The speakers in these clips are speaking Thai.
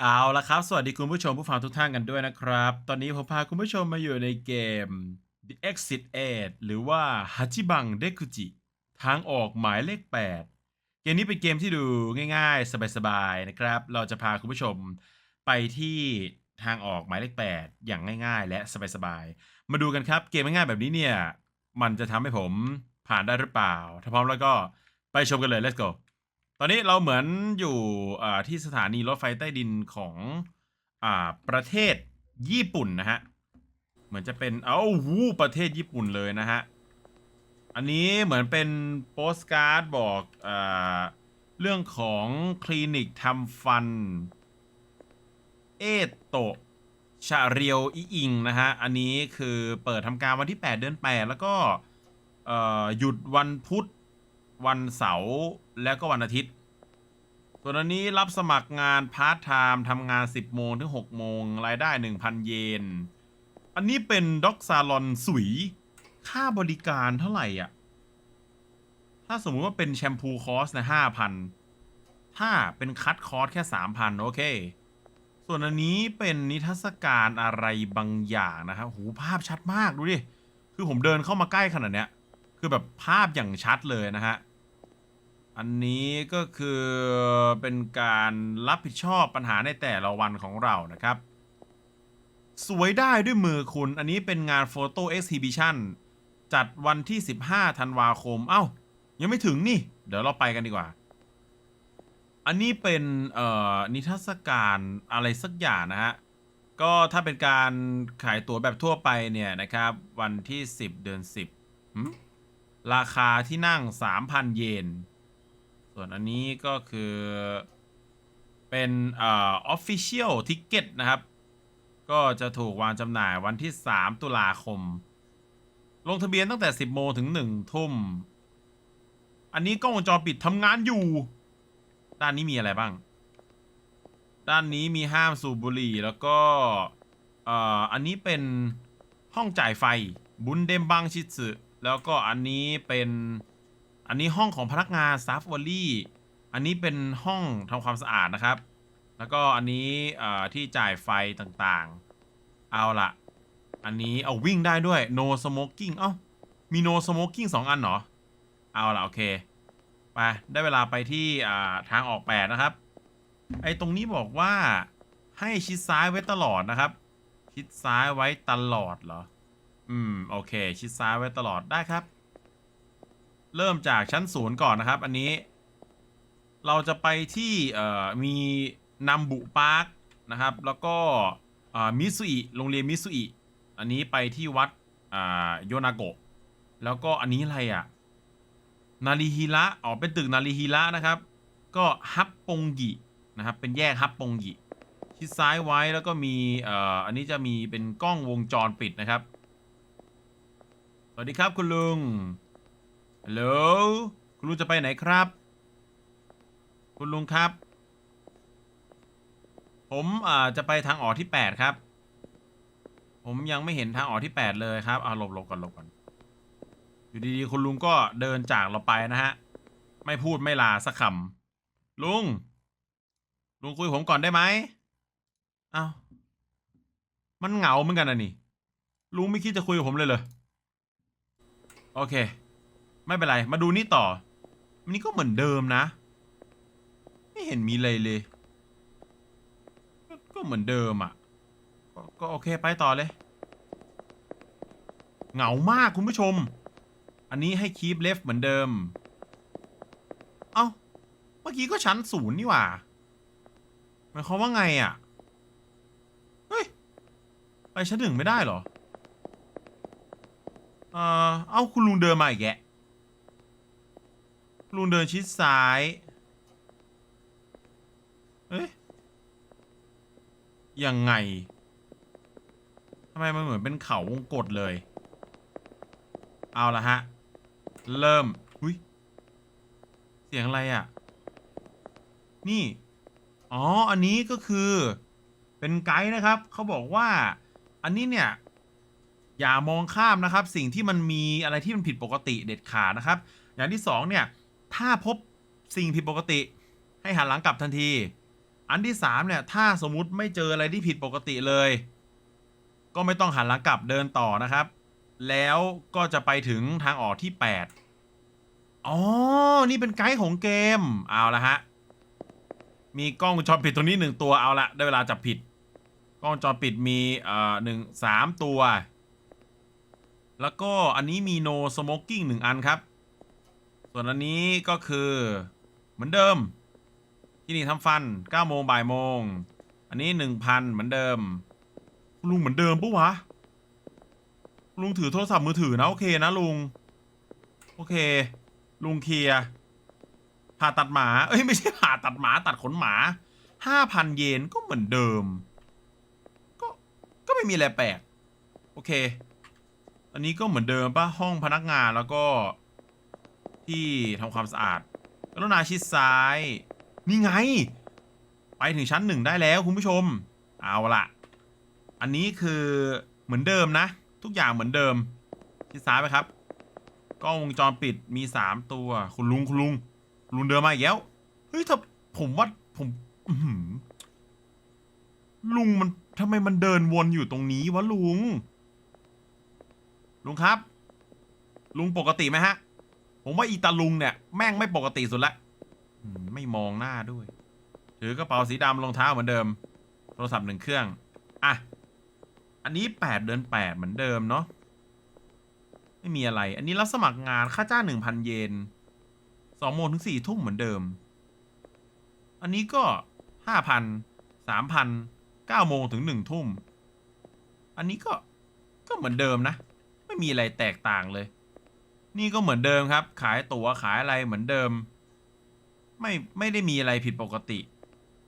เอาละครับ สวัสดีคุณผู้ชมผู้ฟังทุกท่านกันด้วยนะครับ ตอนนี้ผมพาคุณผู้ชมมาอยู่ในเกม The Exit 8หรือว่า Hachiban Dekuji ทางออกหมายเลข 8 เกมนี้เป็นเกมที่ดูง่ายๆ สบายๆนะครับ เราจะพาคุณผู้ชมไปที่ทางออกหมายเลข 8 อย่างง่ายๆ และสบายๆ มาดูกันครับ เกมง่ายๆแบบนี้เนี่ย มันจะทำให้ผมผ่านได้หรือเปล่า ถ้าพร้อมแล้วก็ไปชมกันเลย let's go ตอนนี้เราเหมือนอยู่ที่สถานีรถไฟใต้ดินของอประเทศญี่ปุ่นนะฮะ เหมือนจะเป็น เอ้าหูประเทศญี่ปุ่นเลยนะฮะ อันนี้เหมือนเป็นโปสการ์ดบอกอเรื่องของคลินิกทำฟัน เอโตะชาเรียวอีอิงนะฮะ อันนี้คือเปิดทำการวันที่ 8 เดือน 8 แล้วก็หยุดวันพุธ วันเสาร์แล้วก็วันอาทิตย์ ส่วนอันนี้รับสมัครงานพาร์ทไทม์ทำงาน 10 โมงถึง 6 โมง รายได้ 1,000 เยน อันนี้เป็นด็อกซาลอนสุย ค่าบริการเท่าไหร่อะ ถ้าสมมุติว่าเป็นแชมพูคอสนะ5,000ถ้าเป็นคัดคอสแค่ 3,000 โอเค ส่วนอันนี้เป็นนิทรรศการอะไรบางอย่างนะครับหูภาพชัดมากดูดิ คือผมเดินเข้ามาใกล้ขนาดเนี้ย คือแบบภาพอย่างชัดเลยนะฮะ อันนี้ก็คือเป็นการรับผิดชอบปัญหาในแต่ละวันของเรานะครับ สวยได้ด้วยมือคุณ อันนี้เป็นงานโฟโต้เอ็กซิบิชันจัดวันที่ 15 ธันวาคม เอ้า ยังไม่ถึงนี่ เดี๋ยวเราไปกันดีกว่า อันนี้เป็นเอ่อนิทรรศการอะไรสักอย่างนะฮะ ก็ถ้าเป็นการขายตั๋วแบบทั่วไปเนี่ยนะครับ วันที่ 10 เดือน 10 ราคาที่นั่ง 3,000 เยน ส่วนอันนี้ก็คือเป็นเอ่อ official ticket นะครับ ก็จะถูกวางจำหน่ายวันที่ 3 ตุลาคม ลงทะเบียนตั้งแต่ 10 โมงถึง 1 ทุ่ม อันนี้กล้องวงจรปิดทำงานอยู่ ด้านนี้มีอะไรบ้าง ด้านนี้มีห้ามสูบบุหรี่แล้วก็อ่ออันนี้เป็นห้องจ่ายไฟบุนเดมบังชิสึแล้วก็อันนี้เป็น อันนี้ห้องของพนักงานซ a ฟวอลลี่อันนี้เป็นห้องทำความสะอาดนะครับ แล้วก็อันนี้ที่จ่ายไฟต่างๆ เอาละอันนี้เอาวิ่งได้ด้วย no smoking เอ้า มี no smoking สองอันเหรอ เอาละโอเค ไป ได้เวลาไปที่ทางออกแปดนะครับ ไอ้ตรงนี้บอกว่าให้ชิดซ้ายไว้ตลอดนะครับ ชิดซ้ายไว้ตลอดเหรอ อืม โอเค ชิดซ้ายไว้ตลอดได้ครับ เริ่มจากชั้นศูนย์ก่อนนะครับ อันนี้ เราจะไปที่เอ่อมีนัมบุพาร์คนะครับ แล้วก็อ่ามิสุอิโรงเรียนมิสุอิอันนี้ไปที่วัดอ่าโยนาโกะแล้วก็อันนี้อะไรอะ นาริฮิระอ๋อเป็นตึกนาริฮิระนะครับ ก็ฮับปงกินะครับ เป็นแยกฮับปงกิชิดซ้ายไว้แล้วก็มีเอ่ออันนี้จะมีเป็นกล้องวงจรปิดนะครับ สวัสดีครับคุณลุง ฮัลโหลคุณลุงจะไปไหนครับ คุณลุงครับ ผมอ่าจะไปทางออกที่8ครับ ผมยังไม่เห็นทางออกที่8เลยครับอ่าหลบหลบก่อนหลบก่อนอยู่ดีๆคุณลุงก็เดินจากเราไปนะฮะ ไม่พูดไม่ลาสักคำลุง ลุงคุยผมก่อนได้ไหมเอ้ามันเหงาเหมือนกันนะนี่ลุงไม่คิดจะคุยกับผมเลยเหรอโอเค ไม่เป็นไร มาดูนี่ต่อ มันนี่ก็เหมือนเดิมนะ ไม่เห็นมีเลยเลยก็ก็เหมือนเดิมอะก็ก็โอเคไปต่อเลย เหงามากคุณผู้ชม อันนี้ให้คีปเลฟเหมือนเดิม เอ้า เมื่อกี้ก็ชั้นศูนย์นี่หว่าหมายความว่าไงอะ เฮ้ย ไปชั้นหนึ่งไม่ได้เหรอ เออเอ้าคุณลุงเดินมาอีกแก ลุงเดินชิดซ้าย เอ๊ะยังไงทำไมมันเหมือนเป็นเขาวงกตเลย เอาละฮะ เริ่มหุยเสียงอะไรอะ่ะ นี่ อ๋อ อันนี้ก็คือ เป็นไกด์นะครับ เขาบอกว่า อันนี้เนี่ย อย่ามองข้ามนะครับ สิ่งที่มันมีอะไรที่มันผิดปกติเด็ดขาดนะครับ อย่างที่สองเนี่ย ถ้าพบสิ่งผิดปกติ ให้หันหลังกลับทันที อันที่สามเนี่ยถ้าสมมุติไม่เจออะไรที่ผิดปกติเลย ก็ไม่ต้องหันหลังกลับเดินต่อนะครับ แล้วก็จะไปถึงทางออกที่ 8 อ๋อ นี่เป็นไกด์ของเกม เอาละฮะ มีกล้องจรปิดตัวนี้หนึ่งตัวเอาละได้เวลาจับผิด กล้องจรปิดมีเอ่อหนึ่งสามตัว แล้วก็อันนี้มี no smoking หนึ่งอันครับ ส่วนอันนี้ก็คือเหมือนเดิม ที่นี่ทำฟัน9โมงบ่ายโมง อันนี้ 1,000 เหมือนเดิม ลุงเหมือนเดิมปะวะ ลุงถือโทรศัพท์มือถือนะ โอเคนะลุง โอเค ลุงเคลียร์ผ่าตัดหมา เอ้ย ไม่ใช่ผ่าตัดหมาตัดขนหมา 5,000 เยนก็เหมือนเดิม ก็ก็ไม่มีอะไรแปลก โอเค อันนี้ก็เหมือนเดิมปะห้องพนักงานแล้วก็ ที่ทำความสะอาดกรุณาชิดซ้าย นี่ไง ไปถึงชั้นหนึ่งได้แล้วคุณผู้ชม เอาละอันนี้คือเหมือนเดิมนะ ทุกอย่างเหมือนเดิม ชิดซ้ายไปครับกล้องวงจรปิดมีสามตัว คุณลุงคุณลุงลุงเดินมาอีกแล้วเฮ้ยถ้าผมว่าผมลุงมันทำไมมันเดินวนอยู่ตรงนี้วะลุง ลุงครับ ลุงปกติไหมฮะ ผมว่าอีตาลุงเนี่ยแม่งไม่ปกติสุดละไม่มองหน้าด้วย ถือกระเป๋าสีดำรองเท้าเหมือนเดิม โทรศัพท์หนึ่งเครื่อง อะ อันนี้แปดเดือนแปดเหมือนเดิมเนาะ ไม่มีอะไร อันนี้รับสมัครงานค่าจ้างหนึ่งพันเยนสองโมงถึงสี่ทุ่มเหมือนเดิม อันนี้ก็ห้าพันสามพันเก้าโมงถึงหนึ่งทุ่ม อันนี้ก็ก็เหมือนเดิมนะ ไม่มีอะไรแตกต่างเลย นี่ก็เหมือนเดิมครับ ขายตั๋วขายอะไรเหมือนเดิม ไม่ไม่ได้มีอะไรผิดปกติ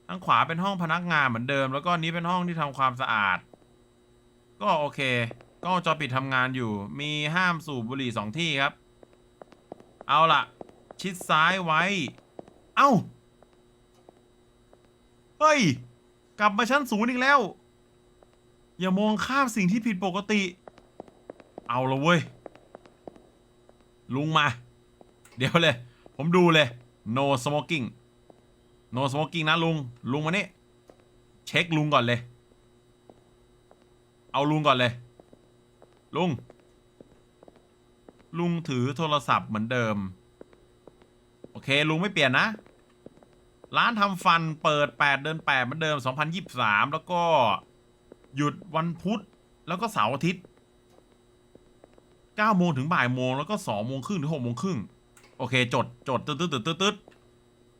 ทางขวาเป็นห้องพนักงานเหมือนเดิม แล้วก็นี้เป็นห้องที่ทำความสะอาด ก็โอเคกล้องจอปิดทำงานอยู่ มีห้ามสูบบุหรี่สองที่ครับ เอาล่ะ ชิดซ้ายไว้ เอ้า เฮ้ย กลับมาชั้นศูนย์อีกแล้ว อย่ามองข้ามสิ่งที่ผิดปกติ เอาละเว้ย ลุงมา เดี๋ยวเลย ผมดูเลย no smoking no smoking นะลุง ลุงมานี่ เช็คลุงก่อนเลย เอาลุงก่อนเลย ลุง ลุงถือโทรศัพท์เหมือนเดิม โอเค ลุงไม่เปลี่ยนนะ ร้านทำฟันเปิด 8 เดือน8เหมือนเดิม 2023 แล้วก็หยุดวันพุธ แล้วก็เสาร์อาทิตย์ 9โมงถึงบ่ายโมงแล้วก็2โมงครึ่งถึง6โมงครึ่งโอเค จดจดตึ๊ดตึ๊ดตึ๊ดตึ๊ด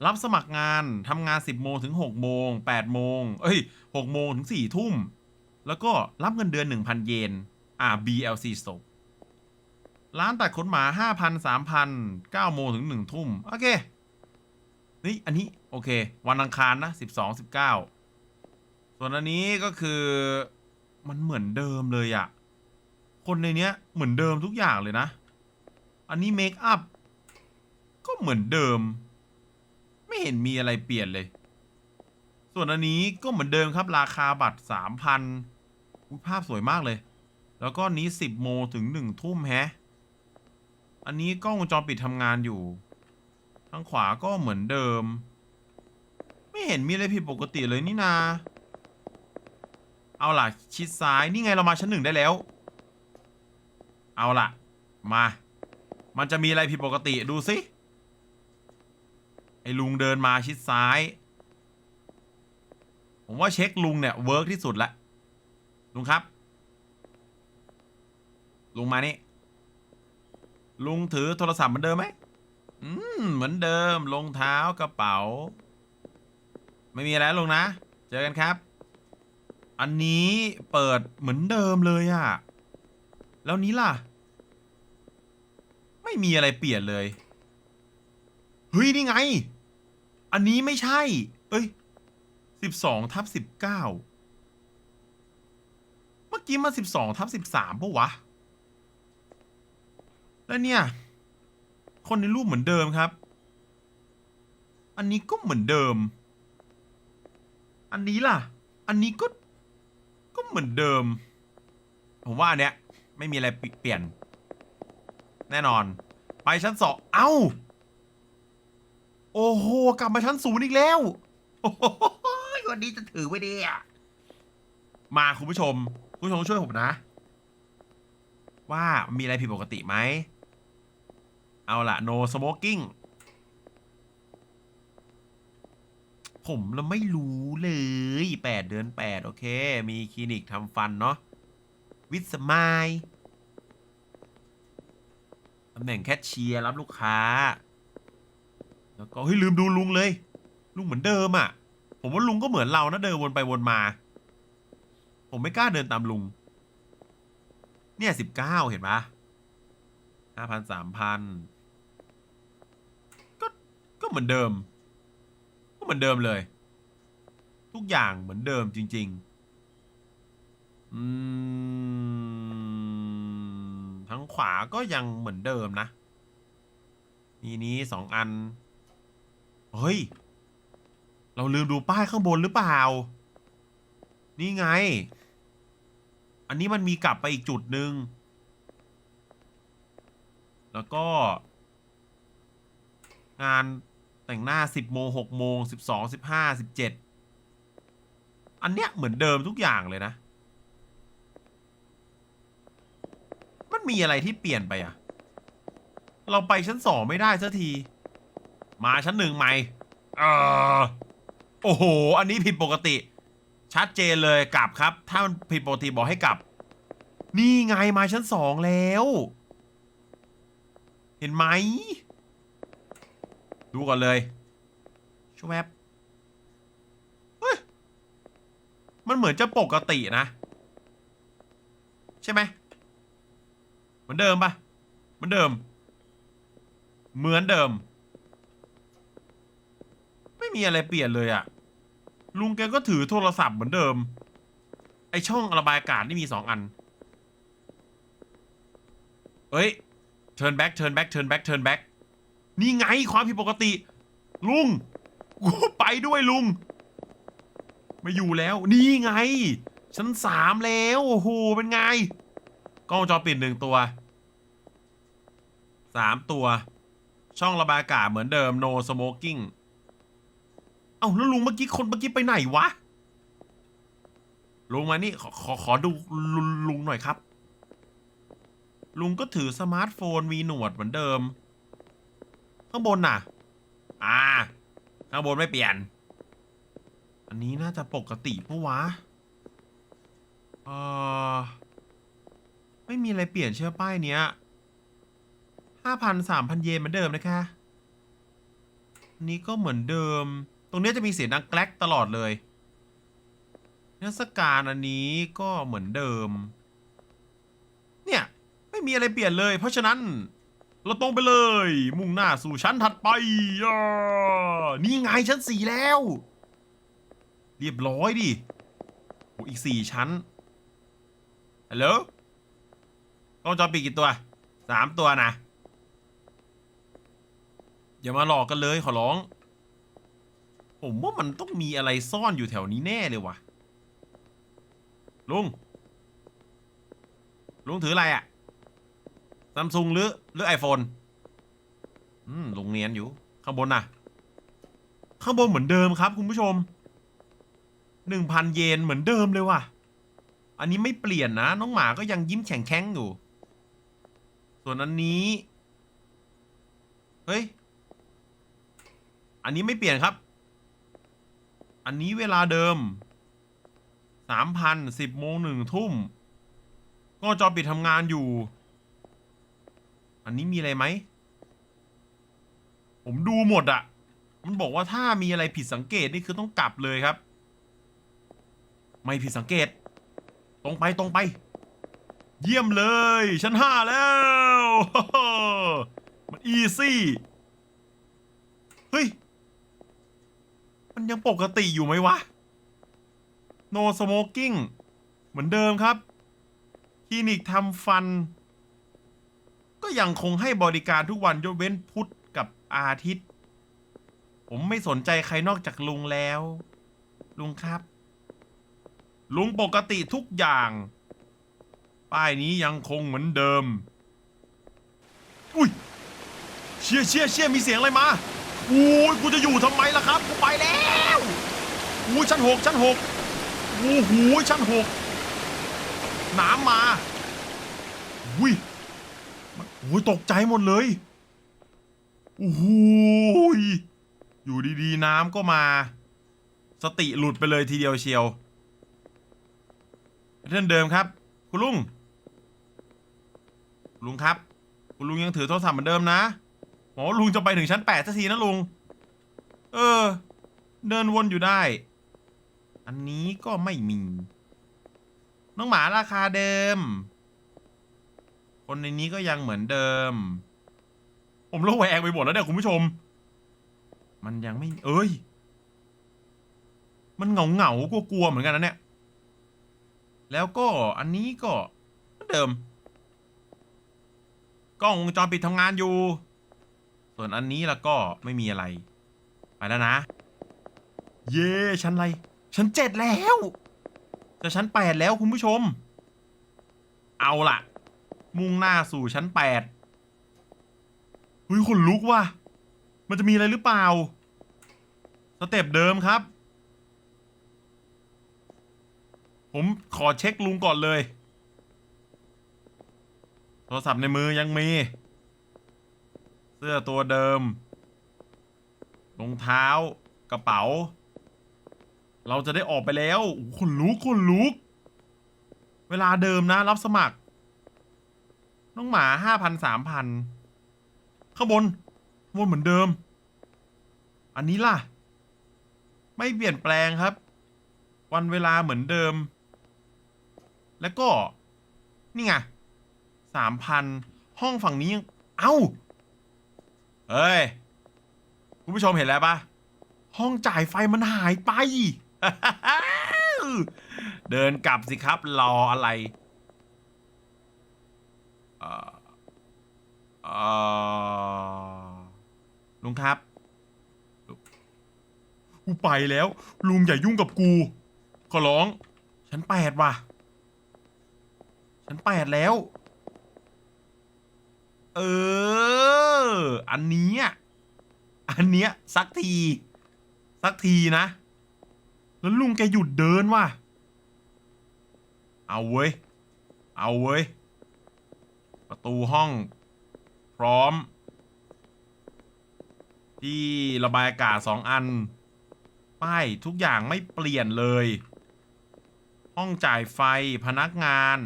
รับสมัครงานทำงาน 10โมงถึง6โมง8โมงเอ้ย6โมงถึง4ทุ่ม แล้วก็รับเงินเดือน 1,000 เยนอ่า BLC stop ร้านตัดขนหมา 5,000 3,000 9โมงถึง1ทุ่ม โอเค นี่ อันนี้ โอเค วันอังคารนะ 12 19 ส่วนอันนี้ก็คือมันเหมือนเดิมเลยอะ คนในเนี้ยเหมือนเดิมทุกอย่างเลยนะ อันนี้เมคอัพก็เหมือนเดิม ไม่เห็นมีอะไรเปลี่ยนเลย ส่วนอันนี้ก็เหมือนเดิมครับ ราคาบัตร3,000อุ๊ยภาพสวยมากเลย แล้วก็นี้10โมถึงถึงทุ่มแฮะ อันนี้กล้องวงจรปิดทำงานอยู่ ทางขวาก็เหมือนเดิม ไม่เห็นมีอะไรผิดปกติเลยนี่นา เอาล่ะ ชิดซ้าย นี่ไงเรามาชั้นหนึ่งได้แล้ว เอาล่ะ มา มันจะมีอะไรผิดปกติดูสิ ไอ้ลุงเดินมาชิดซ้าย ผมว่าเช็คลุงเนี่ยเวิร์กที่สุดละ ลุงครับ ลุงมานี่ ลุงถือโทรศัพท์เหมือนเดิมไหม อืม เหมือนเดิมรองเท้ากระเป๋า ไม่มีอะไรลุงนะ เจอกันครับ อันนี้เปิดเหมือนเดิมเลยอะแล้วนี้ล่ะ ไม่มีอะไรเปลี่ยนเลย เฮ้ย นี่ไง อันนี้ไม่ใช่ เอ้ยสิบสองทับสิบเก้าเมื่อกี้มาสิบสองทับสิบสามปะวะ แล้วเนี่ย คนในรูปเหมือนเดิมครับ อันนี้ก็เหมือนเดิม อันนี้ล่ะ อันนี้ก็ ก็เหมือนเดิม ผมว่าเนี้ยไม่มีอะไรเปลี่ยน แน่นอน ไปชั้นสองเอ้า โอ้โห กลับมาชั้นศูนย์อีกแล้ว โอ้โหวันนี้จะถือไว้ดีอะมาคุณผู้ชม คุณผู้ชมช่วยผมนะ ว่ามีอะไรผิดปกติไหม เอาละ no smoking ผมเราไม่รู้เลยแปดเดือนแปดโอเค มีคลินิกทำฟันเนาะวิสมาย ตำแหน่งแคชเชียร์รับลูกค้า แล้วก็เฮ้ยลืมดูลุงเลย ลุงเหมือนเดิมอะ่ะ ผมว่าลุงก็เหมือนเรานะเดินวนไปวนมา ผมไม่กล้าเดินตามลุง เนี่ยสิบเก้าเห็นปะห้าพันสามพันก็ก็เหมือนเดิม ก็เหมือนเดิมเลย ทุกอย่างเหมือนเดิมจริง ๆ อืม ขวาก็ยังเหมือนเดิมนะ มีนี้สองอัน เฮ้ย เราลืมดูป้ายข้างบนหรือเปล่า นี่ไง อันนี้มันมีกลับไปอีกจุดหนึ่ง แล้วก็ งานแต่งหน้า 10 โมง 6 โมง 12 15 17 อันเนี้ยเหมือนเดิมทุกอย่างเลยนะ มีอะไรที่เปลี่ยนไปอะเราไปชั้นสองไม่ได้สักที มาชั้นหนึ่งไหมเออโอ้โห อันนี้ผิดปกติ ชัดเจนเลยกลับครับ ถ้ามันผิดปกติบอกให้กลับ นี่ไงมาชั้นสองแล้ว เห็นไหม ดูก่อนเลยชวบเฮ้ยมันเหมือนจะปกตินะ ใช่ไหม เหมือนเดิมปะเหมือนเดิม เหมือนเดิม ไม่มีอะไรเปลี่ยนเลยอะลุงแกก็ถือโทรศัพท์เหมือนเดิม ไอช่องระบายอากาศนี่มีสองอัน เอ้ย turn back turn back turn back turn back นี่ไงความผิดปกติ ลุงกูไปด้วยลุง ไม่อยู่แล้ว นี่ไงชั้นสามแล้ว โอ้โห เป็นไง กล้องวงจอปิดหนึ่งตัวสามตัว ช่องระบายอากาศเหมือนเดิม no smoking เอ้าแล้วลุงเมื่อกี้คนเมื่อกี้ไปไหนวะ ลุงมานี่ขอขอขอดูลุงลุงหน่อยครับ ลุงก็ถือสมาร์ทโฟนมีหนวดเหมือนเดิม ข้างบนน่ะ อ่า ข้างบนไม่เปลี่ยน อันนี้น่าจะปกติปะวะ เออ ไม่มีอะไรเปลี่ยนเชื่อป้ายเนี้ยห้าพันสามพันเยนเหมือนเดิมนะคะอันนี้ก็เหมือนเดิม ตรงนี้จะมีเสียงดังแกลกตลอดเลยเทศกาลอันนี้ก็เหมือนเดิม เนี่ย ไม่มีอะไรเปลี่ยนเลย เพราะฉะนั้น เราตรงไปเลย มุ่งหน้าสู่ชั้นถัดไป นี่ไงชั้นสี่แล้ว เรียบร้อยดิโอ้อีกสี่ชั้นฮัลโหล ล้องวจอปิดกี่ตัวสามตัวนะอย่ามาหลอกกันเลยขอร้อง ผมว่ามันต้องมีอะไรซ่อนอยู่แถวนี้แน่เลยว่ะลุง ลุงถืออะไรอะซัมซุงหรือหรือไอโฟนอืมลุงเนียนอยู่ ข้างบนน่ะ ข้างบนเหมือนเดิมครับ คุณผู้ชมหนึ่งพันเยนเหมือนเดิมเลยว่ะ อันนี้ไม่เปลี่ยนนะ น้องหมาก็ยังยิ้มแข็งแข็งอยู่ ส่วนอันนี้ เฮ้ย อันนี้ไม่เปลี่ยนครับ อันนี้เวลาเดิมสามพันสิบโมงหนึ่งทุ่ม ก็จอปิดทำงานอยู่ อันนี้มีอะไรไหม ผมดูหมดอะมันบอกว่าถ้ามีอะไรผิดสังเกตนี่คือต้องกลับเลยครับ ไม่ผิดสังเกต ตรงไปตรงไป เยี่ยมเลย ชั้นห้าแล้ว มันอีซี่ เฮ้ย มันยังปกติอยู่ไหมวะ no smoking เหมือนเดิมครับ คลินิกทำฟัน ก็ยังคงให้บริการทุกวันยกเว้นพุธกับอาทิตย์ ผมไม่สนใจใครนอกจากลุงแล้ว ลุงครับ ลุงปกติทุกอย่าง ป้ายนี้ยังคงเหมือนเดิม อุ้ย เชี่ยเชี่ยเชี่ยมีเสียงอะไรมาโอ้ยกูจะอยู่ทำไมล่ะครับ กูไปแล้วอู้ชั้นหกชั้นหกโอ้โหชั้นหกน้ำมาอุ้ยโอ้ยตกใจหมดเลยโอ้โหยอยู่ดีๆน้ำก็มา สติหลุดไปเลยทีเดียวเชียวเรื่องเดิมครับ คุณลุง ลุงครับ คุณลุงยังถือโทรศัพท์เหมือนเดิมนะหมอลุงจะไปถึงชั้นแปดสักทีนะลุง เออ เดินวนอยู่ได้ อันนี้ก็ไม่มี น้องหมาราคาเดิม คนในนี้ก็ยังเหมือนเดิม ผมระแวงไปหมดแล้วเนี่ยคุณผู้ชม มันยังไม่ เอ้ย มันเหงาเหงากลัวกลัวๆเหมือนกันนะเนี่ย แล้วก็อันนี้ก็เดิม กล้องวงจรปิดทำงานอยู่ ส่วนอันนี้แล้วก็ไม่มีอะไร ไปแล้วนะ เย่ชั้นอะไร ชั้นเจ็ดแล้ว จะชั้นแปดแล้วคุณผู้ชม เอาล่ะ มุ่งหน้าสู่ชั้นแปดเฮ้ยขนลุกว่ะ มันจะมีอะไรหรือเปล่า สเต็ปเดิมครับ ผมขอเช็คลุงก่อนเลย โทรศัพท์ในมือยังมี เสื้อตัวเดิมรองเท้ากระเป๋า เราจะได้ออกไปแล้วโอ้โหขนลุกขนลุก เวลาเดิมนะ รับสมัคร น้องหมาห้าพันสามพันข้างบนข้างบนเหมือนเดิม อันนี้ล่ะ ไม่เปลี่ยนแปลงครับ วันเวลาเหมือนเดิม แล้วก็ นี่ไง สามพันห้องฝั่งนี้ยัง เอ้า เฮ้ย คุณผู้ชมเห็นแล้วปะห้องจ่ายไฟมันหายไป เดินกลับสิครับ รออะไรลุงครับ กูไปแล้ว ลุงอย่ายุ่งกับกู ขอร้อง ฉันแปดว่ะ ฉันแปดแล้ว เออ อันนี้อันเนี้ยสักที สักทีนะ แล้วลุงแกหยุดเดินว่ะ เอาเว้ย เอาเว้ย ประตูห้อง พร้อม ที่ระบายอากาศสองอัน ป้ายทุกอย่างไม่เปลี่ยนเลย ห้องจ่ายไฟพนักงาน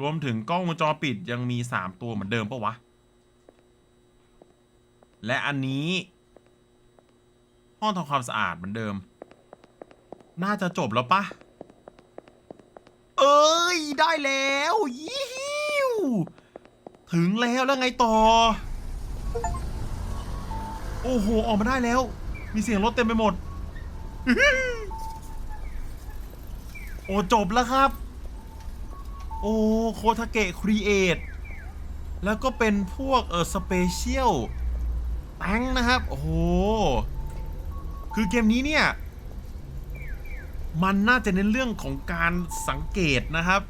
รวมถึงกล้องวงจรปิดยังมีสามตัวเหมือนเดิมปะวะ และอันนี้ ห้องทำความสะอาดเหมือนเดิม น่าจะจบแล้วปะ เอ้ย ได้แล้วยิวถึงแล้วแล้วไงต่อ โอ้โห ออกมาได้แล้ว มีเสียงรถเต็มไปหมด โอ้ จบแล้วครับ โอ้โคทาเกะครีเอทแล้วก็เป็นพวกเออสเปเชียลแตงนะครับ โอ้โห คือเกมนี้เนี่ย มันน่าจะเน้นเรื่องของการสังเกตนะครับ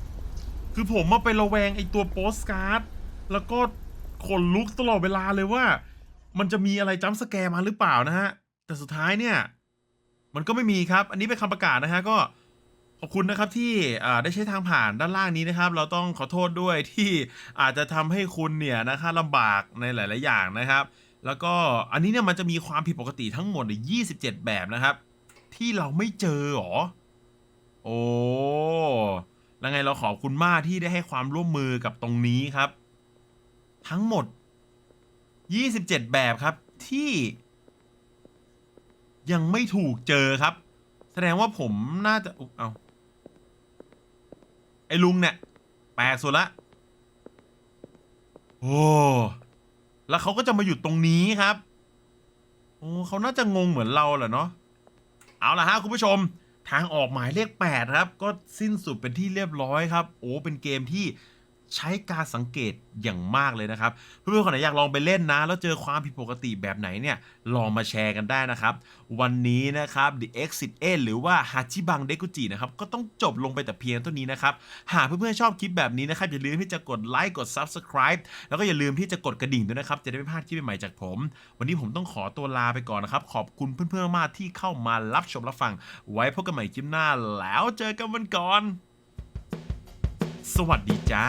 คือผมมาไประแวงไอตัวโปสการ์ด แล้วก็ขนลุกตลอดเวลาเลยว่า มันจะมีอะไรจัมสแกร์มาหรือเปล่านะฮะ แต่สุดท้ายเนี่ย มันก็ไม่มีครับ อันนี้เป็นคำประกาศนะฮะก็ ขอบคุณนะครับที่ได้ใช้ทางผ่านด้านล่างนี้นะครับ เราต้องขอโทษด้วยที่อาจจะทำให้คุณเนี่ยนะคะลำบากในหลาย ๆ อย่างนะครับ แล้วก็อันนี้เนี่ยมันจะมีความผิดปกติทั้งหมด 27 แบบนะครับ ที่เราไม่เจอหรอ โอ้แล้วไงเราขอบคุณมากที่ได้ให้ความร่วมมือกับตรงนี้ครับ ทั้งหมด 27 แบบครับที่ ยังไม่ถูกเจอครับ แสดงว่าผมน่าจะเอา อ้ลุงเนี่ยแปลกสุดละโอ้แล้วเขาก็จะมาหยุดตรงนี้ครับโอ้เขาน่าจะงงเหมือนเราแหละเนาะเอาละฮะคุณผู้ชมทางออกหมายเลข8ครับ ก็สิ้นสุดเป็นที่เรียบร้อยครับ โอ้เป็นเกมที่ ใช้การสังเกตอย่างมากเลยนะครับ เพื่อนๆคนไหนอยากลองไปเล่นนะ แล้วเจอความผิดปกติแบบไหนเนี่ย ลองมาแชร์กันได้นะครับ วันนี้นะครับ The Exit 8หรือว่าฮาชิบังเดกุจินะครับ ก็ต้องจบลงไปแต่เพียงเท่านี้นะครับ หากเพื่อนๆชอบคลิปแบบนี้นะครับ อย่าลืมที่จะกดไลค์กด Subscribe แล้วก็อย่าลืมที่จะกดกระดิ่งด้วยนะครับ จะได้ไม่พลาดคลิปใหม่ๆจากผม วันนี้ผมต้องขอตัวลาไปก่อนนะครับ ขอบคุณเพื่อนๆมากที่เข้ามารับชมรับฟัง ไว้พบกันใหม่คลิปหน้าแล้วเจอกันวันก่อน สวัสดีจ้า